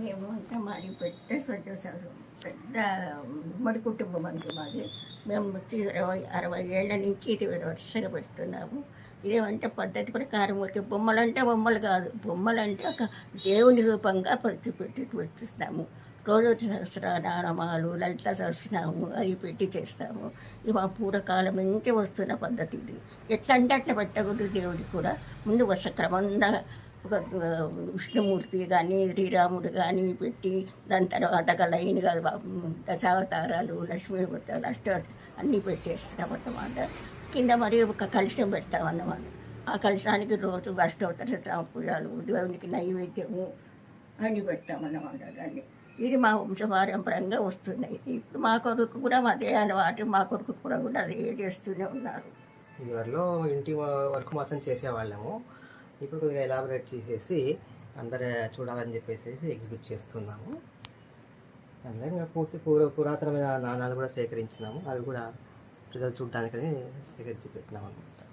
మేము అంతా మాది పెద్ద స్వచ్ఛ పెద్ద ఉమ్మడి కుటుంబం అండి మాది. మేము ఇరవై అరవై ఏళ్ళ నుంచి ఇది వరుసగా పెడుతున్నాము. ఇదేమంటే పద్ధతి ప్రకారం వచ్చి బొమ్మలు అంటే బొమ్మలు కాదు బొమ్మలు అంటే ఒక దేవుని రూపంగా పెట్టి పెట్టి పెట్టిస్తాము రోజు సహస్రనామాలు లలిత సహస్రనాము అవి పెట్టి చేస్తాము. ఇది మా పూర్వకాలం నుంచి వస్తున్న పద్ధతి ఇది. ఎట్లా అంటే అట్లా పెట్టకూడదు దేవుడికి కూడా. ముందు వర్ష క్రమంగా ఒక విష్ణుమూర్తి కానీ శ్రీరాముడు కానీ పెట్టి దాని తర్వాత ఒక లైన్గా దశావతారాలు లక్ష్మీవతారాలు అష్ట అన్నీ పెట్టేస్తాం అన్నమాట. కింద మరి ఒక కలుషం పెడతాం అన్నమాట. ఆ కలుషానికి రోజు అష్టోత్తర పూజలు దేవునికి నైవేద్యము అన్నీ పెడతామన్నమాట దాన్ని. ఇది మా వంశపారంపరంగా వస్తున్నాయి. ఇప్పుడు మా కొడుకు కూడా అదే అలవాటు మా కొడుకు కూడా కూడా అదే చేస్తూనే ఉన్నారు. ఇదివరలో ఇంటి వర్క్ మాత్రం చేసేవాళ్ళము. ఇప్పుడు కొద్దిగా ఎలాబరేట్ చేసేసి అందరు చూడాలని చెప్పేసి ఎగ్జిబిట్ చేస్తున్నాము. అందరం పూర్తి పూర్వ పురాతనమైన నాణాలు కూడా సేకరించినాము. అవి కూడా ప్రజలు చూడడానికని సేకరించి పెట్టినాం అనమాట